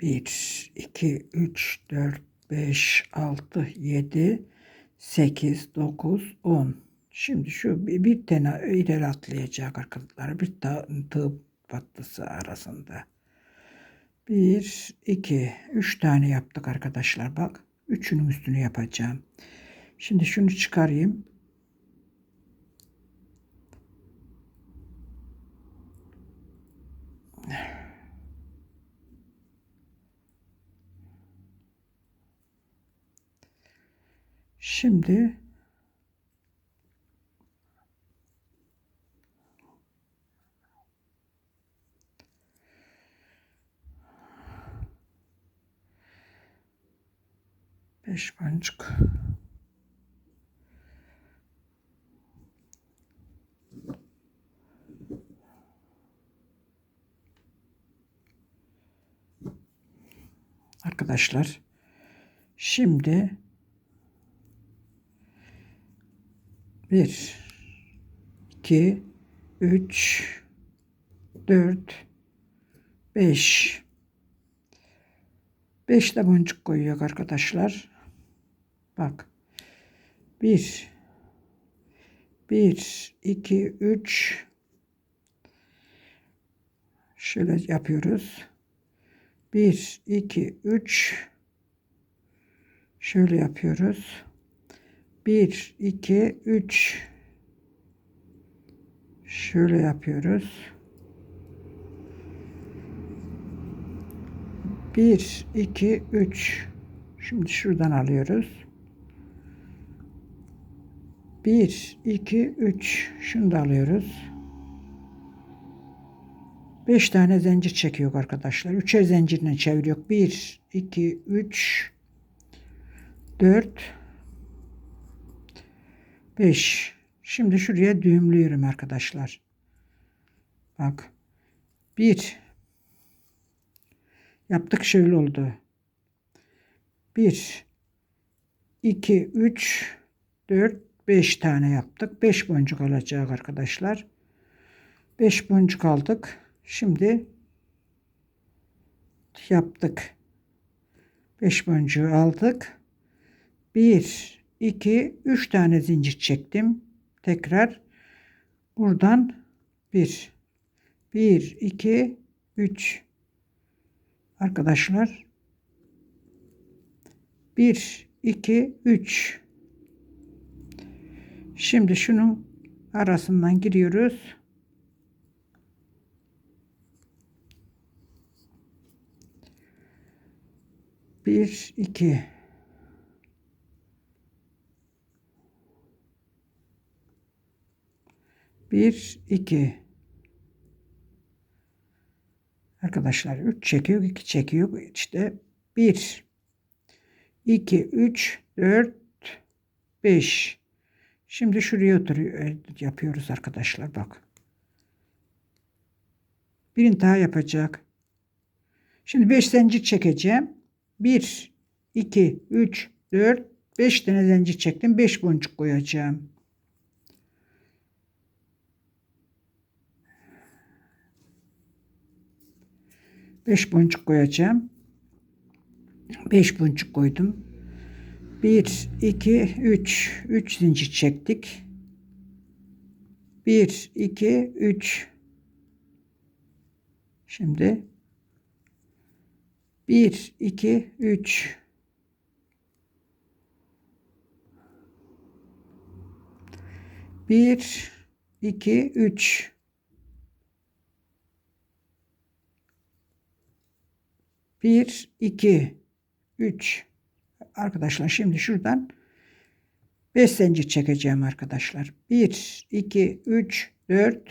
1, 2, 3, 4, 5, 6, 7, 8, 9, 10. Şimdi şu bir, bir tane ileri atlayacak arkadaşlar. Bir ta, tığ patlısı arasında. 1, 2, 3 tane yaptık arkadaşlar. Bak. Üçünün üstünü yapacağım. Şimdi şunu çıkarayım. Şimdi beş boncuk. Arkadaşlar şimdi bir, iki, üç, dört, beş. Beş de boncuk koyuyor arkadaşlar. Bak. Bir, bir, iki, üç. Şöyle yapıyoruz. 1, 2, 3 şöyle yapıyoruz. 1, 2, 3 şöyle yapıyoruz. 1, 2, 3 şimdi şuradan alıyoruz. 1, 2, 3 şunu da alıyoruz. 5 tane zincir çekiyor arkadaşlar. 3'er zincirle çeviriyor. 1, 2, 3, 4, 5. Şimdi şuraya düğümlüyorum arkadaşlar. Bak. 1. Yaptık şöyle oldu. 1, 2, 3, 4, 5 tane yaptık. 5 boncuk alacak arkadaşlar. 5 boncuk aldık. Şimdi yaptık. 5 boncuğu aldık. 1, 2, 3 tane zincir çektim. Tekrar buradan 1, 1, 2, 3 arkadaşlar 1, 2, 3 şimdi şunun arasından giriyoruz. Bir, iki. Bir, iki. Arkadaşlar üç çekiyor, iki çekiyor. İşte bir, iki, üç, dört, beş. Şimdi şuraya oturuyor, yapıyoruz arkadaşlar bak. Birini daha yapacak. Şimdi beş zincir çekeceğim. 1, 2, 3, 4, 5 tane zincir çektim. 5 boncuk koyacağım. Beş boncuk koyacağım. Beş boncuk koydum. Bir, iki, üç. Üç zincir çektik. Bir, iki, üç. Şimdi 1, 2, 3. Bir, iki, üç. Bir, iki, üç. Arkadaşlar şimdi şuradan beş zincir çekeceğim arkadaşlar. Bir, iki, üç, dört,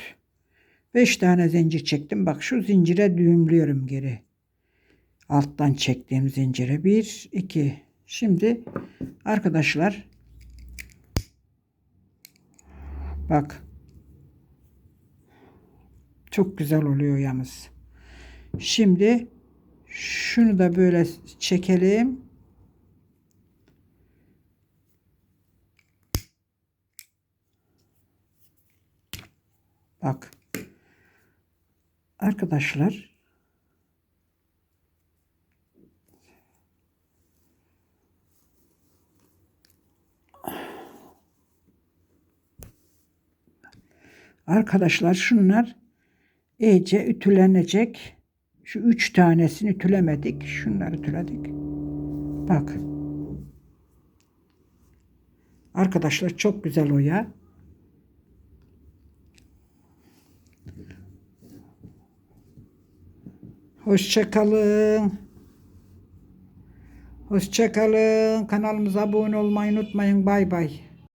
beş tane zincir çektim. Bak şu zincire düğümlüyorum geri alttan çektiğim zincire 1 2 şimdi arkadaşlar bak çok güzel oluyor yalnız şimdi şunu da böyle çekelim. Bak. Arkadaşlar Arkadaşlar şunlar iyice ütülenecek. Şu üç tanesini ütülemedik. Şunları ütüledik. Bak. Arkadaşlar çok güzel oya. Hoşçakalın. Hoşçakalın. Kanalımıza abone olmayı unutmayın. Bay bay.